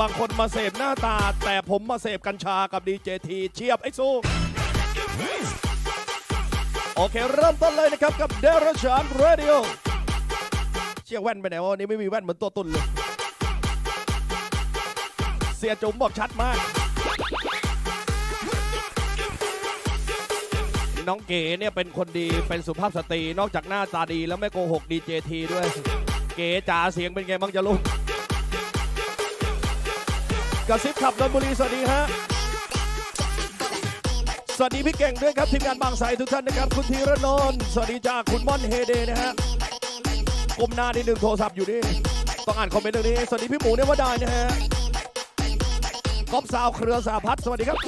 บางคนมาเสพหน้าตา แต่ผมมาเสพกัญชากับดีเจทีเชียบไอ้สู้โอเค เริ่มต้นเลยนะครับกับเดรชานเรดิโอเชี่ยแว่นไปไหนวะวันนี้ไม่มีแว่นเหมือนตัวตุนเลย เสียจุ๋มบอกชัดมาก น้องเก๋เนี่ยเป็นคนดีเป็นสุภาพสตรีนอกจากหน้าตาดีแล้วไม่โกหกดีเจทีด้วย เก๋จ๋าเสียงเป็นไงบ้างจะลูก กระซิบขับนนบุรีสวัสดีฮะสวัสดีพี่เก่งด้วยครับทีมงานบางไทรทุกท่านนะครับคุณธีรนนท์สวัสดีจ้าคุณม่อนเฮเดนะฮะกลมหน้านิดหนึ่งโทรศัพท์อยู่นี่ต้องอ่านคอมเมนต์ตรงนี้สวัสดีพี่หมูเนี่ยว่าได้นะฮะก๊อฟสาวเครือสาพัฒสวัสดีครับ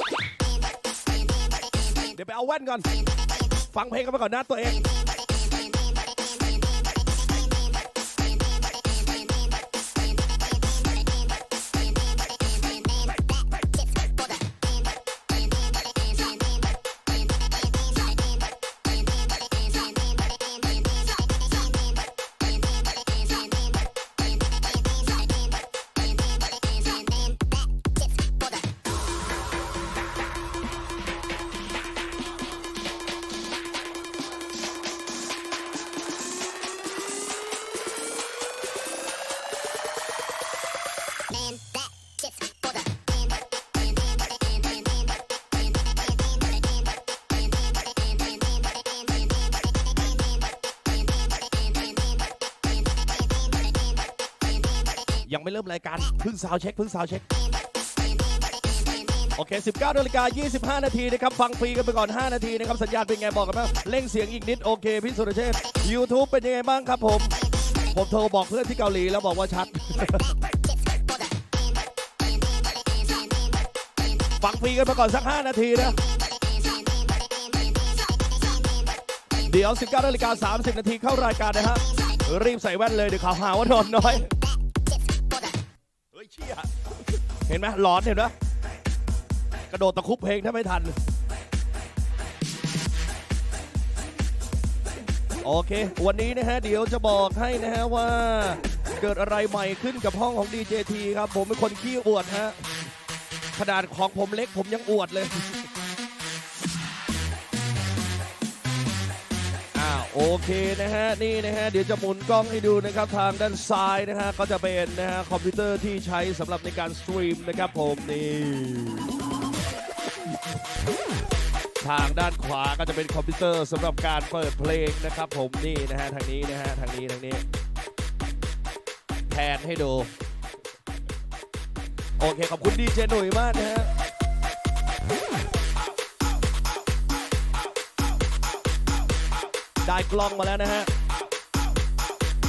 เดี๋ยวไปเอาแว่นก่อน ฟังเพลงกันไปก่อนนะตัวเอง ไม่เริ่มรายการพึ่งซาวเช็คพึ่งซาวเช็คโอเค 19นาฬิกา25 นาทีนะครับ ฟังฟรีกันไปก่อน 5 นาทีนะครับ สัญญาณเป็นไงบอกกันบ้างเร่งเสียงอีกนิด โอเค พี่สุรเชษ YouTube เป็นยังไงบ้างครับผม ผมโทรบอกเพื่อนที่เกาหลีแล้วบอกว่าชัด ฟังฟรีกันไปก่อนสัก 5 นาทีนะ เดี๋ยว 19นาฬิกา30 นาทีเข้ารายการนะฮะ รีบใส่แว่นเลยเดี๋ยวเขาหาว่านอนน้อย เห็นไหมหลอนเห็นไหมกระโดดตะคุบเพลงถ้าไม่ทัน โอเค วันนี้นะฮะ เดี๋ยวจะบอกให้นะฮะว่า เกิดอะไรใหม่ขึ้นกับห้องของ DJT ครับ ผมเป็นคนขี้อวดฮะขนาดของผมเล็กผมยังอวดเลย โอเคนะฮะนี่นะฮะเดี๋ยวจะหมุนกล้องให้ดูนะครับทางด้านซ้ายนะฮะก็จะเป็นนะฮะคอมพิวเตอร์ที่ใช้สำหรับในการสตรีมนะครับผมนี่ทางด้านขวาก็จะเป็นคอมพิวเตอร์สำหรับการเปิดเพลงนะครับผมนี่นะฮะทางนี้นะฮะทางนี้ทางนี้แทนให้ดูโอเคขอบคุณดีเจหนุ่ยมากนะฮะ ได้กล้องมาแล้วนะฮะ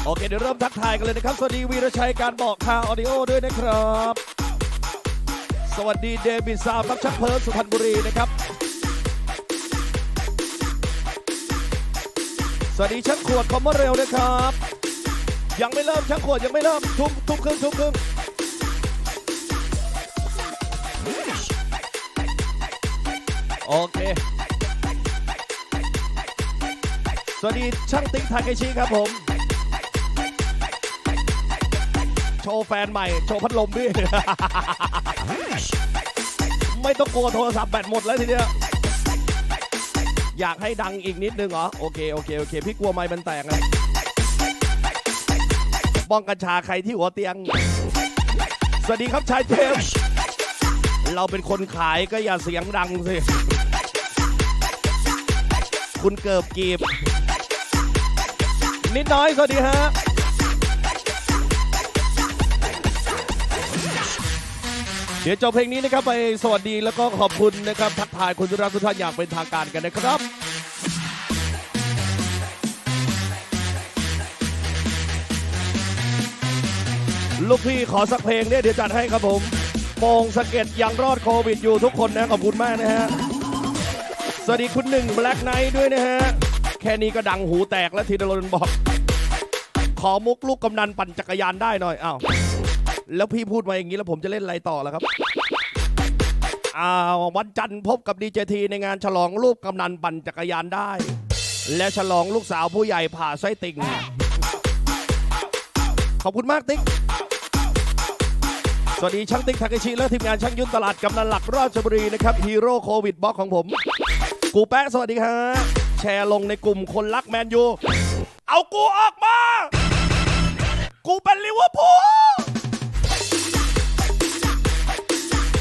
โอเค เดี๋ยวเริ่มทักทายกันเลยนะครับ สวัสดีวีรชัยการบอกข่าวออดิโอด้วยนะครับ สวัสดีเดวิดซาวครับชักเพิร์สสุพรรณบุรีนะครับ สวัสดีชักขวดคอมเมอร์เร็วนะครับ ยังไม่เริ่มชักขวดยังไม่เริ่มทุ่มทุ่มครึ่งทุ่มครึ่งโอเค สวัสดีช่างติ๊กทาเคชิครับผม โชว์แฟนใหม่ โชว์พัดลมด้วยไม่ต้องกลัวโทรศัพท์แบตหมดแล้วทีเดียวอยากให้ดังอีกนิดนึงเหรอ โอเค โอเค โอเค พี่กลัวไม้มันแตกนะบ้องกัญชาใครที่หัวเตียง สวัสดีครับชายเทมเราเป็นคนขายก็อย่าเสียงดังสิ คุณเกิบกีบ นิดน้อยสวัสดีฮะเดี๋ยวจบเพลงนี้นะครับไปสวัสดีแล้วก็ขอบคุณนะครับทักทายคุณทุกท่านทุกท่านอย่างเป็นทางการกันนะครับลูกพี่ขอสักเพลงเนี่ยเดี๋ยวจัดให้ครับผมโปงสะเก็ดยังรอดโควิดอยู่ทุกคนนะ ขอบคุณมากนะฮะ สวัสดีคุณหนึ่งแบล็กไนท์ด้วยนะฮะ แค่นี้ก็ดังหูแตกแล้วทีเดลนบอก ขอมุกลูกกำนันปั่นจักรยานได้หน่อยอ้าวแล้วพี่พูดมาอย่างนี้แล้วผมจะเล่นอะไรต่อแล้วครับอ่าวันจันทร์พบกับดีเจทีในงานฉลองลูกกำนันปั่นจักรยานได้ และฉลองลูกสาวผู้ใหญ่ผ่าไส้ติ่งขอบคุณมากติ๊กสวัสดีช่างติ๊กทาเกชิและทีมงานช่างยุ่นตลาดกำนันหลักราชบุรีนะครับฮีโร่โควิดบล็อกของผม กูแป๊ะสวัสดีฮะ แชร์ลงในกลุ่มคนรักแมนยู เอากูออกมา กูเป็นลิเวอร์พูล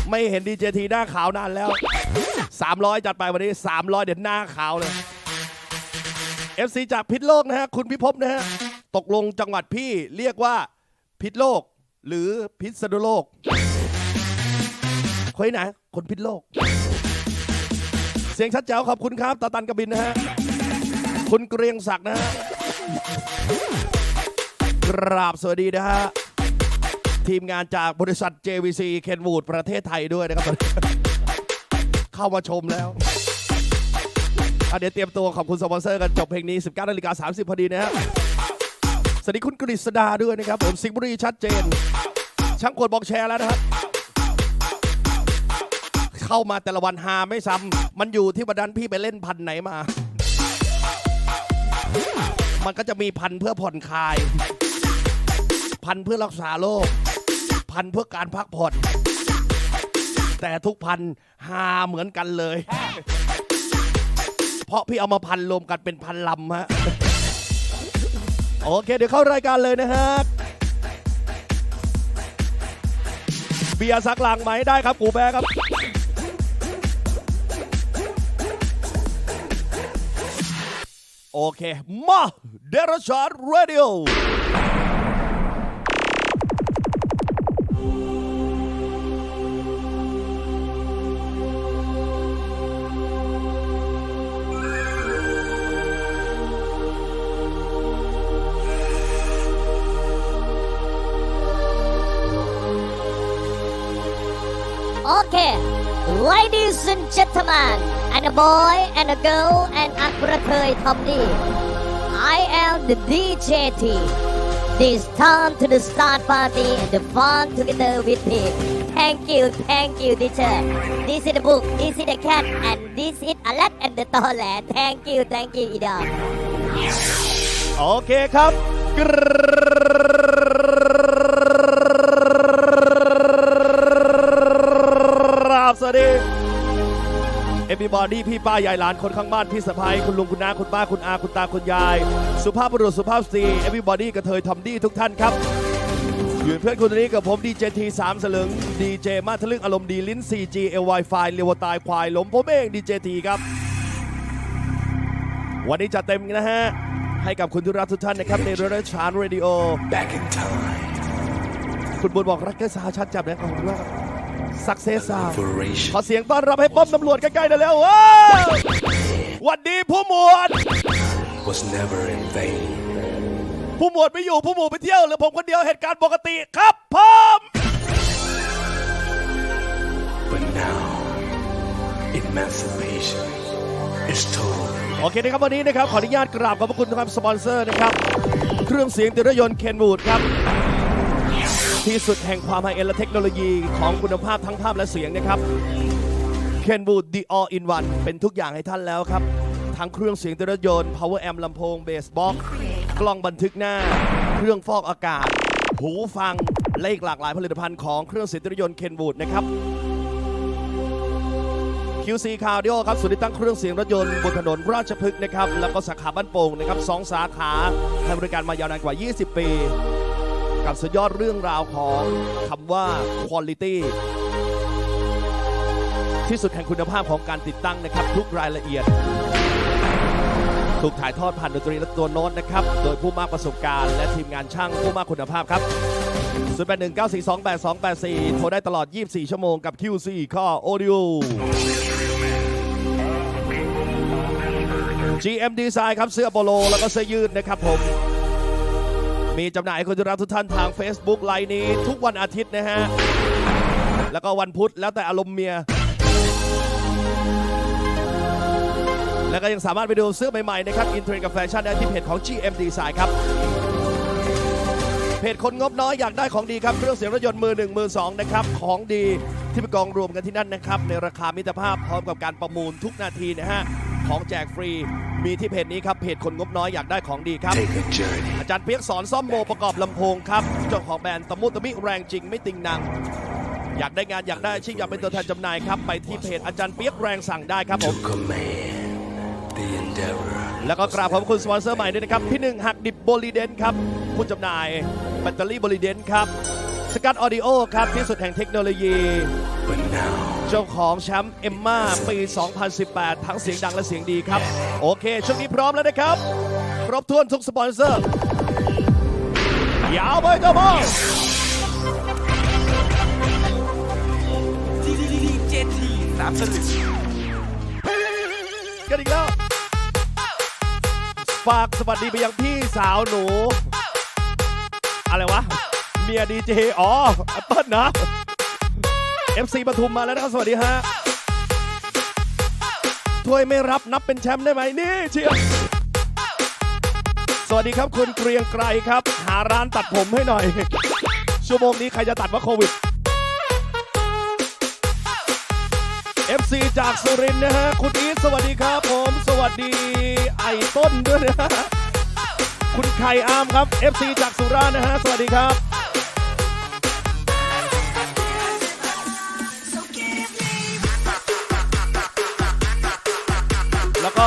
ไม่เห็นดีเจทีหน้าขาวนานแล้ว 300 จัดไปวันนี้ 300 เดี๋ยวหน้าขาวเลย FC จากพิษโลกนะฮะ คุณพิภพนะฮะ ตกลงจังหวัดพี่เรียกว่าพิษโลก หรือพิษณุโลกคนที่ไหน คนพิษโลก สียงชัดแจ๋วขอบคุณครับตาตันกบินนะฮะคุณเกรียงศักดิ์นะฮะกราบสวัสดีนะฮะทีมงานจากบริษัท JVC เคนวูดประเทศไทยด้วยนะครับ เข้ามาชมแล้วอะเดี๋ยวเตรียมตัวขอบคุณสปอนเซอร์กันจบเพลงนี้ 19นาฬิกา30พอดีนะฮะสวัสดีคุณกฤษดาด้วยนะครับ ผมสิงห์บุรีชัดเจน ช่างกดบอกแชร์แล้วนะครับ เข้ามาแต่ละวันหาไม่ซ้ำมันอยู่ที่วันนั้นพี่ไปเล่นพันไหนมา มันก็จะมีพันเพื่อผ่อนคลาย พันเพื่อรักษาโรคพันเพื่อการพักผ่อน แต่ทุกพันหาเหมือนกันเลย เพราะพี่เอามาพันรวมกันเป็นพันลำฮะโอเค เดี๋ยวเข้ารายการเลยนะฮะเบียร์สักหลังไหมได้ครับกูแปะครับ โอเค มาเดรชาร์ดเรดิโอ Okay, ladies and gentlemen, and a boy and a girl and a grateful Tommy. I am the DJ T. This time to the start party and the fun together with me. Thank you, thank you, teacher. This is the book, this is the cat, and this is Alat and the toilet. Thank you, thank you, Ida. โอเคครับกราบสวัสดี เอ y ีบอดี้พี่ป้าใหญ่หลานคนข้างบ้าน พี่สะพ้ายคุณลุงคุณน้าคุณป้าคุณอาคุณตาคุณยาย สุภาพบุรุษสุภาพสตรีเอ y ีบอดี้กระเทยทอมดี้ทุกท่านครับอยู่เป็นเพื่อนคุณตอนนี้กับผมดีเจทีสามสลึงดีเจมาทะลึ่งอารมณ์ดีลิ้น 4G เอลไวไฟเรียวตายควายหลมผมเองดีเจทีครับ วันนี้จัดเต็มนะฮะ ให้กับคุณทุกรักทุกท่านนะครับในเรื่องชาร์ r เรดิโอ Back in time คุณบุญบอกรักแกสาชัดจับนะขอบคุณมาก สักเซสซา for racial ขอเสียงต้อนรับให้ป้อมตำรวจใกล้ๆหน่อยแล้วว้าวหวันดีผู้หมวด was never in vain. ผู้หมวดไม่อยู่ผู้หมวดไปเที่ยวเหรือผมคนเดียวเหตุการณ์ปกติครับพร้อม But now, emancipation is total. โอเคนะครับวันนี้นะครับขออนุญาตกราบขอบพระคุณนะครับสปอนเซอร์นะครับ เครื่องเสียงติดรถยนต์เคนวูดครับ ที่สุดแห่งความไฮเอ็นและเทคโนโลยีของคุณภาพทั้งภาพและเสียงนะครับเคนวูด The All in One เป็นทุกอย่างให้ท่านแล้วครับ ทั้งเครื่องเสียงติดรถยนต์ power amp ลำโพงเบสบ็อกกล้องบันทึกหน้า เครื่องฟอกอากาศ หูฟัง และอีกหลากหลายผลิตภัณฑ์ของเครื่องเสียงติดรถยนต์เคนวูดนะครับ QC c a r d i o ครับศูนย์ติดตั้งเครื่องเสียงรถยนต์บนถนนราชพฤกษ์นะครับ แล้วก็สาขาบ้านโป่งนะครับสองสาขาให้บริการมายาวนานกว่า 20 ปี กับสุดยอดเรื่องราวของคำว่า quality ที่สุดแห่งคุณภาพของการติดตั้งนะครับ ทุกรายละเอียด ถูกถ่ายทอดผ่านดนตรีและตัวโน้ตนะครับ โดยผู้มากประสบการณ์ และทีมงานช่างผู้มากคุณภาพครับ0 8 1 9 4 2 8 2 8 4 โทรได้ตลอด 24 ชั่วโมงกับ QC ข้อ Audio GM Design ครับเสื้อโปโล แล้วก็เสื้อยืดนะครับผม มีจำหน่ายให้คุณรับทุกท่านทาง Facebook ไลน์นี้ทุกวันอาทิตย์นะฮะ แล้วก็วันพุธแล้วแต่อารมณ์เมีย แล้วก็ยังสามารถไปดูเสื้อใหม่ ๆ นะครับ อินเทรนด์กับแฟชั่นได้ที่เพจของ GM Design ครับ เพจคนงบน้อยอยากได้ของดีครับ เครื่องเสียงรถยนต์มือหนึ่งมือสองนะครับ ของดีที่ไปกองรวมกันที่นั่นนะครับ ในราคามิตรภาพพร้อมกับการประมูลทุกนาทีนะฮะ ของแจกฟรี มีที่เพจนี้ครับเพจคนงบน้อยอยากได้ของดีครับ Take a journey อาจารย์เปียกสอนซ่อมโมประกอบลำโพงครับเจ้าของแบรนด์ตะมุตะมิแรงจริงไม่ติงนังอยากได้งานอยากได้อาชิงอยากเป็นตัวแทนจำหน่ายครับ ไปที่เพจอาจารย์เปียกแรงสั่งได้ครับผม To command the endeavor. แล้วก็กราบขอบคุณสปอนเซอร์ใหม่ด้วยนะครับ พี่หนึ่งหักดิบบริเดนครับผู้จำหน่ายแบตเตอรี่บริเดนครับสกัดออดิโอครับที่สุดแห่งเทคโนโลยี But now, เจ้าของแชมป์เอ็มมาปี 2018 ทั้งเสียงดังและเสียงดีครับ โอเค ช่วงนี้พร้อมแล้วนะครับ ครบถ้วนทุกสปอนเซอร์ ยาวไปเจ้าพ่อ DJT สามสลึงกันอีกแล้ว ฝากสวัสดีไปยังพี่สาวหนู อะไรวะ เมียดีเจ อ๋อแอปเปิลนะ FC ปทุมมาแล้วนะครับ สวัสดีฮะถ้วยไม่รับนับเป็นแชมป์ได้ไหมนี่เชียร์สวัสดีครับคุณเกรียงไกรครับ หาร้านตัดผมให้หน่อย ชั่วโมงนี้ใครจะตัดว่าโควิด FC จากสุรินทร์นะฮะ คุณอีทสวัสดีครับผม สวัสดีไอต้นด้วยนะคุณไข่อามครับ FC จากสุราษฎร์นะฮะ สวัสดีครับ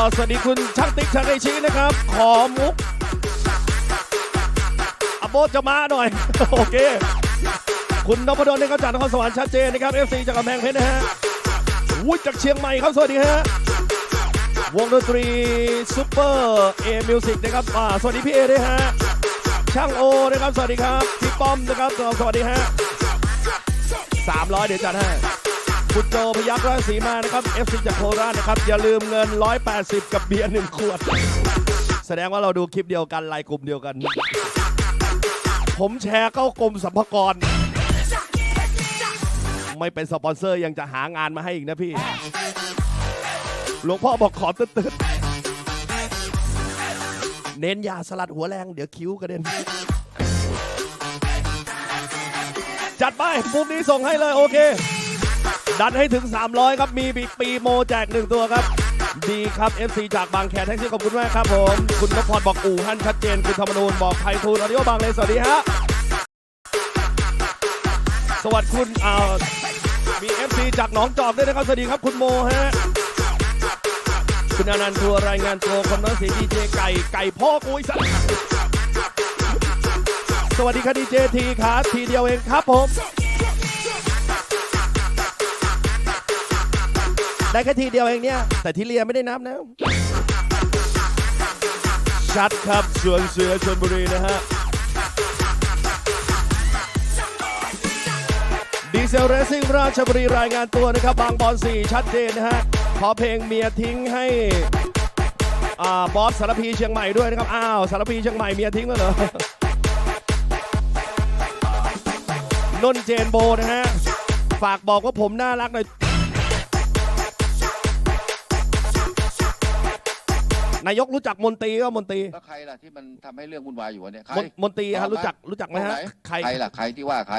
แล้วสวัสดีคุณช่างติ๊กช่างไอชีนะครับ ขอมุกอโบจะมาหน่อย โอเค คุณนพดลนี่เขาจากนครสวรรค์ชัดเจนนะครับ FC จากกำแพงเพชรนะฮะวุ้ยจากเชียงใหม่ครับ สวัสดีฮะวงดนตรีซูเปอร์เอมิวสิกนะครับสวัสดีพี่เอด้วยฮะช่างโอนะครับ สวัสดีครับ พี่ป้อมนะครับ สวัสดีฮะ300เดี๋ยวจัดให้ คุณโจพยักราชสีมานะครับ FC จากโคราชนะครับ อย่าลืมเงิน 180 กับเบียร์หนึ่งขวด แสดงว่าเราดูคลิปเดียวกันไลน์กลุ่มเดียวกัน ผมแชร์เข้ากรมสรรพากร ไม่เป็นสปอนเซอร์ยังจะหางานมาให้อีกนะพี่ หลวงพ่อบอกขอตึ๊ดๆเน้นยาสลัดหัวแรง เดี๋ยวคิ้วกระเด็นจัดไปปุ่มนี้ส่งให้เลยโอเค ดันให้ถึง 300 ครับ มีปีปีโมแจกหนึ่งตัวครับ ดีครับ FC จากบางแคแท็กซี่ขอบคุณมากครับผม คุณนพพรบอกอู่ฮั่นชัดเจน คุณธรรมนูญบอกไพฑูรย์ออดิโอบางเลยสวัสดีฮะ สวัสดีคุณอ่ามี FC จากหนองจอกด้วยนะครับ สวัสดีครับคุณโมฮะ คุณอนันต์ทัวร์รายงานตัวคนน้อยสีดีเจไก่ไก่พ่อกุยสัตสวัสดีครับดีเจทีครับทีเดียวเองครับผม ได้แค่ทีเดียวเองเนี่ย แต่ที่เรียไม่ได้นับนะชัดครับสวนเสือชนบุรีนะฮะดีเซลเรซิ่งราชบุรีรายงานตัวนะครับ บางบอล4ชัดเจนนะฮะขอเพลงเมียทิ้งให้อ่าบอสสารพีเชียงใหม่ด้วยนะครับ อ้าวสารพีเชียงใหม่เมียทิ้งแล้วเหรอนนท์เจนโบนะฮะ ฝากบอกว่าผมน่ารักหน่อย นายกรู้จักมนตรีก็มนตรีแล้วใครล่ะที่มันทำให้เรื่องวุ่นวายอยู่วะเนี่ยใคร มนมนตรีฮะรู้จักรู้จักไหมฮะตรงใคร ใครล่ะใครที่ว่าใคร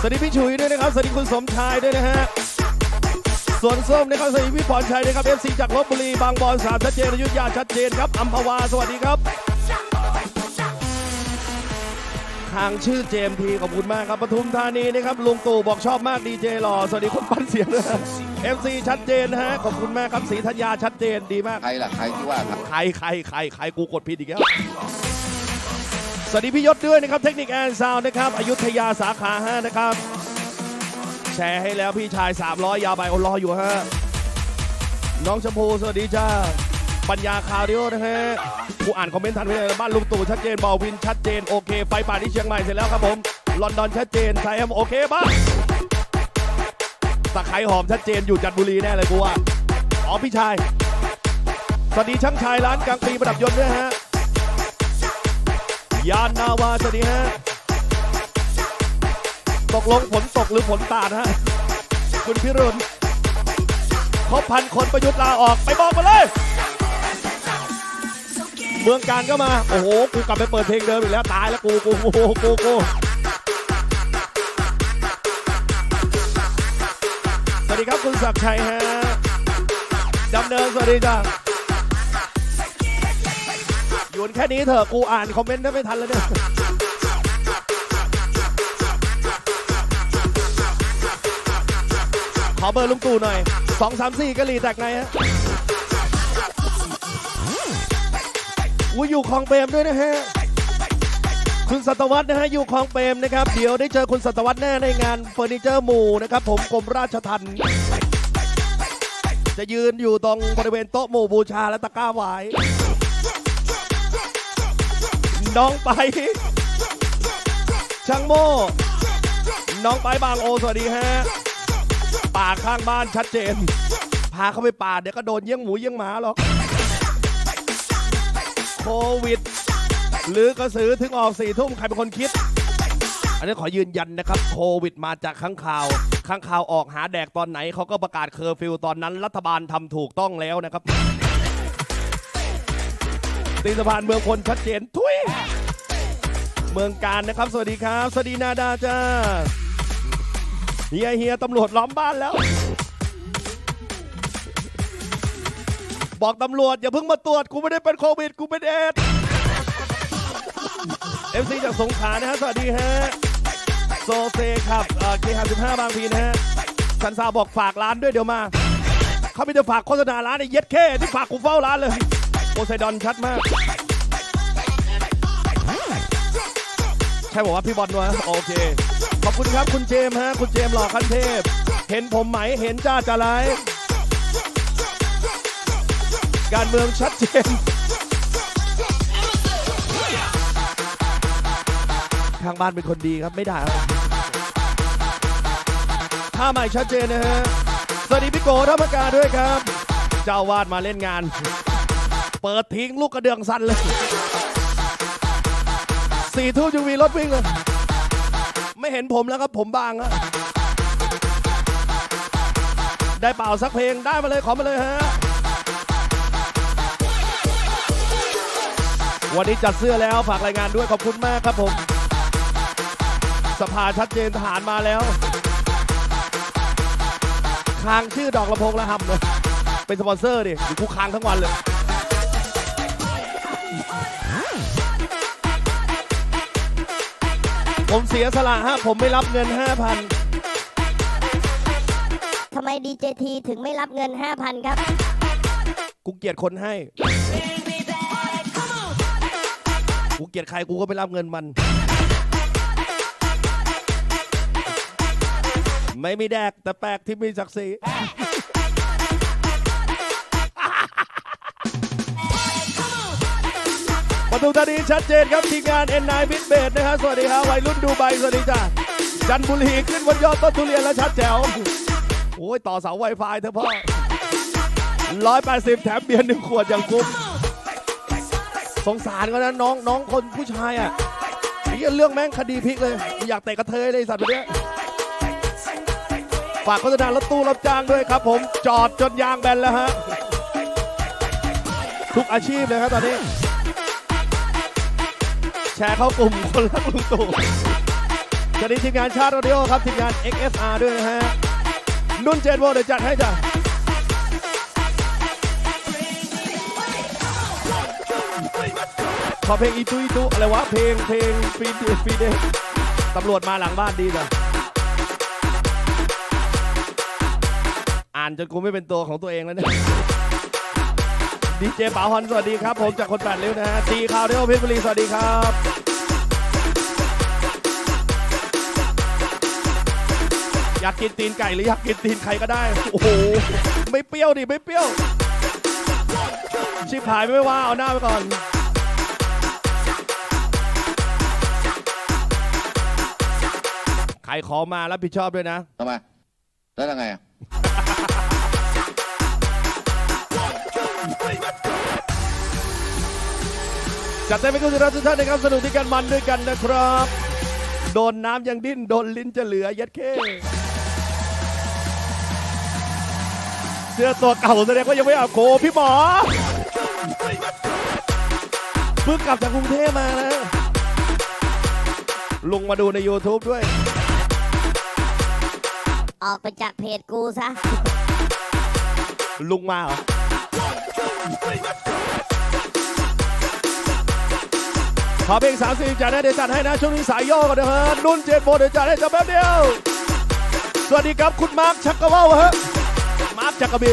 สวัสดีพี่ชุยด้วยนะครับ สวัสดีคุณสมชายด้วยนะฮะส่วนส้มนะครับสวัสดีพี่พรชัยนะครับเอฟซีจากลบบุรี บางบอนสามชัดเจนอยุธยาชัดเจนครับอัมพวา สวัสดีครับ ทางชื่อเจมทีขอบคุณมากครับปทุมธานีนะครับลุงตู่บอกชอบมากดีเจหล่อสวัสดีคุณปั้นเสียงนะเอฟซีชัดเจนนะฮะขอบคุณมากครับศรีธัญญาชัดเจนดีมาก ใครล่ะใครที่ว่าใครใครใครใครใครกูกดผิดอีกแล้วสวัสดีพี่ยศด้วยนะครับเทคนิคแอนซาวนะครับอยุธยาสาขา5นะครับ แชร์ให้แล้วพี่ชาย 300 ยาวไปโอรออยู่ฮะน้องชมพูสวัสดีจ้า ปัญญาคาร์ดิโอนะฮะกูอ่านคอมเมนต์ทันไปเลยบ้านลุงตู่ชัดเจนบอวินชัดเจนโอเค ไฟป่าที่เชียงใหม่เสร็จแล้วครับผม ลอนดอนชัดเจนไทยแอมโอเคบ้างตะไคร้หอมชัดเจนอยู่จันทบุรีแน่เลยกูว่าอ๋อพี่ชาย สวัสดีช่างชายร้านกลางปีประดับยนต์ด้วยฮะ ยานนาวาสวัสดีฮะ ตกลงฝนตกหรือฝนตาดฮะ คุณพิรุณครบพันคนประยุทธ์ลาออกไปบอกมาเลย มืองการก็มา โอ้โห กูกลับไปเปิดเพลงเดิมอีกแล้ว ตายแล้วกูกูกูกูกูสวัสดีครับคุณศักชัยฮะดำเนินสวัสดีจ้าหยวนแค่นี้เถอะกูอ่านคอมเมนต์ได้ไม่ทันแล้วเนี่ยขอเบอร์ลุงตู่หน่อย 2 3 4กะหรี่แตกไหนฮะ อุ้ยอยู่คลองเปรมด้วยนะฮะ คุณสัตวัฒน์นะฮะอยู่คลองเปรมนะครับ เดี๋ยวได้เจอคุณสัตวัฒน์แน่ในงานเฟอร์นิเจอร์หมู่นะครับ ผมกรมราชทัณฑ์จะยืนอยู่ตรงบริเวณโต๊ะหมู่บูชาและตะกร้าไว้น้องไป ช่างโม่ น้องไปบางโอสวัสดีฮะ ป่าข้างบ้านชัดเจน พาเขาไปป่าเดี๋ยวก็โดนเยี่ยงหมูเยี่ยงหมาหรอก วิด หรือกระสือถึงออกสี่ทุ่มใครเป็นคนคิด อันนี้ขอยืนยันนะครับ โควิดมาจากข้างข่าว ข้างข่าวออกหาแดกตอนไหนเขาก็ประกาศเคอร์ฟิวตอนนั้น รัฐบาลทำถูกต้องแล้วนะครับตีสะพานเมืองพลชัดเจนทุยเมืองการนะครับ สวัสดีครับ สวัสดีนาดาจ้าเฮียเฮียตำรวจล้อมบ้านแล้ว บอกตำรวจอย่าเพิ่งมาตรวจกูไม่ได้เป็นโควิดกูเป็นเอดเอฟซีจากสงขลานะฮะสวัสดีฮะโซเซครับเอ่อเคหาสิบห้าบางพีนะฮะสันซาบอกฝากร้านด้วยเดี๋ยวมาเขาไม่ได้ฝากโฆษณาร้านไอ้เย็ดแค่ที่ฝากกูเฝ้าร้านเลยโพไซดอนชัดมาก ใช่บอกว่าพี่บอลวะโอเค ขอบคุณครับคุณเจมส์ฮะ คุณเจมส์หล่อขั้นเทพ เห็นผมไหมเห็นจ้าจะไร การเมืองชัดเจน ทางบ้านเป็นคนดีครับไม่ด่าครับถ้าใหม่ชัดเจนนะฮะ สวัสดีพี่โกธรรมกาด้วยครับ เจ้าวาดมาเล่นงาน เปิดทิ้งลูกกระเดื่องสั้นเลยสี่ทุ่มจะมีรถวิ่งเลยไม่เห็นผมแล้วครับผมบางอะได้เป่าสักเพลงได้มาเลยขอมาเลยฮะ วันนี้จัดเสื้อแล้วฝากรายงานด้วยขอบคุณมากครับผม สภาชัดเจนทหารมาแล้ว คางชื่อดอกลำโพงละหำเลยเป็นสปอนเซอร์ดิอยู่กูค้างทั้งวันเลยผมเสียสละฮะผมไม่รับเงิน 5,000 ทำไมดีเจทีถึงไม่รับเงิน 5,000 ครับ กูเกลียดคนให้ กูเกลียดใครกูก็ไม่รับเงินมัน ไม่มีแดกแต่แปลกที่มีศักดิ์ศรีปทุมธานีชัดเจนครับทีมงาน N9 บิทเบดนะฮะสวัสดีครับวัยรุ่นดูไบสวัสดีจ้าจันบุรีขึ้นบนยอดต้นทุเรียนแล้วชัดแจ๋วโอ้ยต่อเสาไวไฟเถอะพ่อร้อยแปดสิบแถมเบียร์หนึ่งขวดอย่างคุ้ม สงสารก็นะน้องน้องคนผู้ชายอะไอ้เหี้ยเรื่องแม่งคดีพลิกเลย อยากเตะกระเทยเลยไอ้สัตว์แบบเนี้ยฝากโฆษณารถตู้รับจ้างด้วยครับ ผมจอดจนยางแบนแล้วฮะ ทุกอาชีพเลยครับตอนนี้ แชร์เข้ากลุ่มคนรักลุงตู่สวัสดีทีมงานชาติโรดิโอครับทีมงาน XSR ด้วยนะฮะนุ่นเจนโวเดี๋ยวจัดให้จ้ะ ขอเพลงอีตุอีตุอะไรวะ เพลงเพลงฟีดฟีดเดตำรวจมาหลังบ้านดีจ้ะอ่านจนกูไม่เป็นตัวของตัวเองแล้วเนี่ยดีเจป๋าฮอนสวัสดีครับ ผมจากคนแปดริ้วนะฮะตีข่าวเดียวเพชรบุรีสวัสดีครับอยากกินตีนไก่หรืออยากกินตีนใครก็ได้ โอ้โห ไม่เปรี้ยวดิ ไม่เปรี้ยว ชิบหายไม่ว่า เอาหน้าไปก่อน ใครขอมารับผิดชอบด้วยนะ ทำไมแล้วยังไงอะจัดเต็มไปคุณสุรัตน์ทุกท่านนะครับสนุกที่กันมันด้วยกันนะครับ โดนน้ำยังดิ้น โดนลิ้นจะเหลือยัดเข้เสื้อตัวเก่าแสดงว่ายังไม่อาบโกพี่หมอเพิ่งกลับจากกรุงเทพมานะลุงมาดูใน YouTube ด้วย ออกไปจากเพจกูซะ ลุงมาเหรอ ขอเพลง30จัดให้เดี๋ยวจัดให้นะ ช่วงนี้สายย่อก่อนนะฮะนุ่นเจ็ดโบเดี๋ยวจัดให้จับแป๊บเดียว สวัสดีครับคุณมาร์คชักกะว่าวฮะ มาร์คชักกะบี